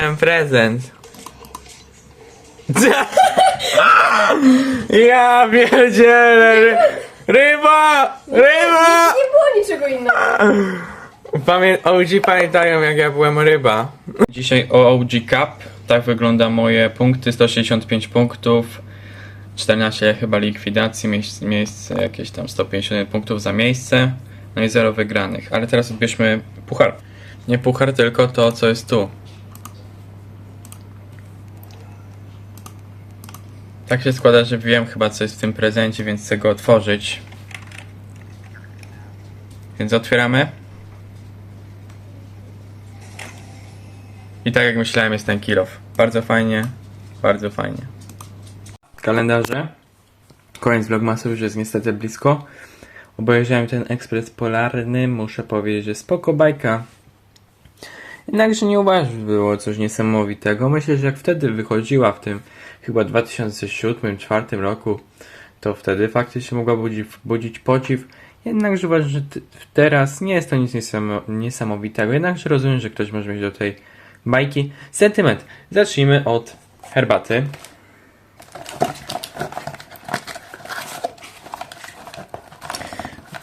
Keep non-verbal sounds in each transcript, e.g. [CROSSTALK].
Ten prezent. [LAUGHS] Ja pierdzielę! ry- Ryba! Ryba! Nie było niczego innego. Pamię OG pamiętają jak ja byłem ryba. Dzisiaj o OG Cup. Tak wygląda moje punkty. 165 punktów. 14 chyba likwidacji, miejsc, miejsce jakieś tam 150 punktów za miejsce. No i 0 wygranych. Ale teraz odbierzmy puchar. Nie puchar, tylko to co jest tu. Tak się składa, że wiem chyba co jest w tym prezencie, więc chcę go otworzyć. Więc otwieramy. I tak jak myślałem jest ten kilof. Bardzo fajnie, bardzo fajnie. Kalendarze. Koniec vlogmasu już jest niestety blisko. Obejrzałem ten ekspres polarny, muszę powiedzieć, że spoko bajka. Jednakże nie uważam, że było coś niesamowitego. Myślę, że jak wtedy wychodziła w tym chyba 2007-2004 roku, to wtedy faktycznie mogła budzić, budzić podziw. Jednakże uważam, że teraz nie jest to nic niesamo- niesamowitego. Jednakże rozumiem, że ktoś może mieć do tej bajki sentyment. Zacznijmy od herbaty.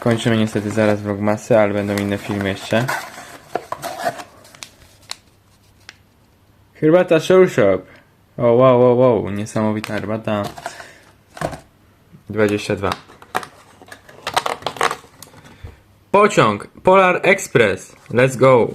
Kończymy niestety zaraz vlogmasy, ale będą inne filmy jeszcze. Herbata Soul Shop. O wow, wow, wow, niesamowita herbata. 22. Pociąg Polar Express. Let's go.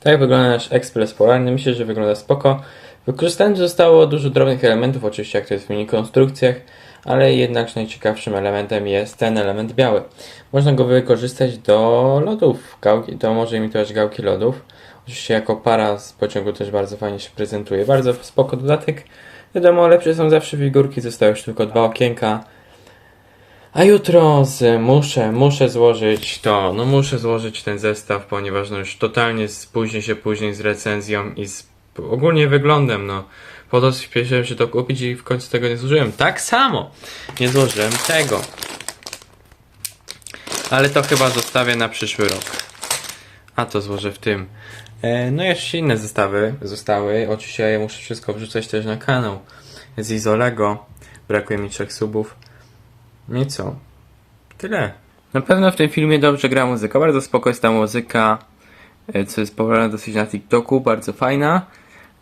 Tak wygląda nasz ekspres polarny. Myślę, że wygląda spoko. Wykorzystane zostało dużo drobnych elementów, oczywiście jak to jest w mini konstrukcjach, ale jednak najciekawszym elementem jest ten element biały. Można go wykorzystać do lodów, gałki, to może imitować gałki lodów. Oczywiście jako para z pociągu też bardzo fajnie się prezentuje. Bardzo spoko dodatek. Wiadomo, lepsze są zawsze figurki, zostały już tylko dwa okienka. A jutro z, muszę, muszę złożyć to, no muszę złożyć ten zestaw, ponieważ no już totalnie spóźnię się później z recenzją i z ogólnie wyglądem, no. Po to spieszyłem się to kupić i w końcu tego nie złożyłem. Tak samo nie złożyłem tego. Ale to chyba zostawię na przyszły rok. A to złożę w tym. E, no jeszcze inne zestawy zostały. Oczywiście ja muszę wszystko wrzucać też na kanał. Z Izolego. Brakuje mi trzech subów. No i co? Tyle. Na pewno w tym filmie dobrze gra muzyka. Bardzo spoko jest ta muzyka, e, co jest popularna dosyć na TikToku, bardzo fajna.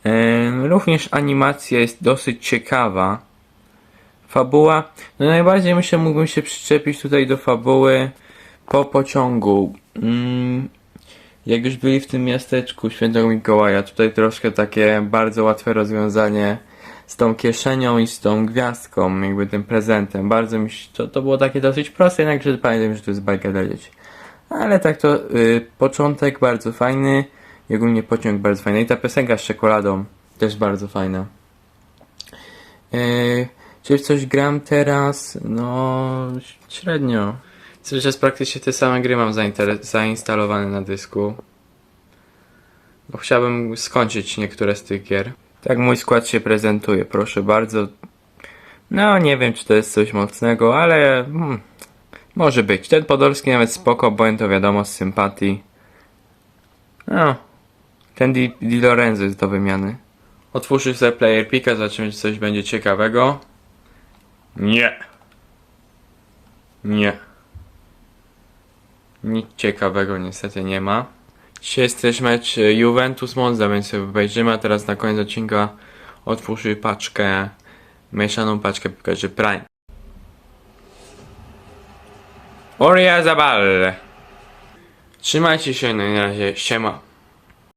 E, Również animacja jest dosyć ciekawa. Fabuła. No najbardziej myślę mógłbym się przyczepić tutaj do fabuły po pociągu. Jak już byli w tym miasteczku Świętego Mikołaja, tutaj troszkę takie bardzo łatwe rozwiązanie z tą kieszenią i z tą gwiazdką, jakby tym prezentem. Bardzo mi się, to, to było takie dosyć proste, jednakże pamiętam, że to jest bajka dla dzieci. Ale tak to y, początek bardzo fajny i ogólnie pociąg bardzo fajny. I ta piosenka z czekoladą też bardzo fajna. Yy, czy coś gram teraz? No, średnio. Cały czas praktycznie te same gry mam zainstalowane na dysku. Bo chciałbym skończyć niektóre z tych gier. Tak mój skład się prezentuje, proszę bardzo. No, nie wiem, czy to jest coś mocnego, ale hmm, może być. Ten Podolski nawet spoko, bo to wiadomo z sympatii. No, ten Di, Di Lorenzo jest do wymiany. Otwórzmy sobie player pika, zobaczymy, czy coś będzie ciekawego. Nie. Nie. Nic ciekawego niestety nie ma. Dzisiaj jest też mecz e, Juventus Monza, więc obejrzymy, a teraz na koniec odcinka otwórzmy paczkę, mieszaną paczkę pokażę Prime. Oria Zabal. Trzymajcie się, no i na razie siema.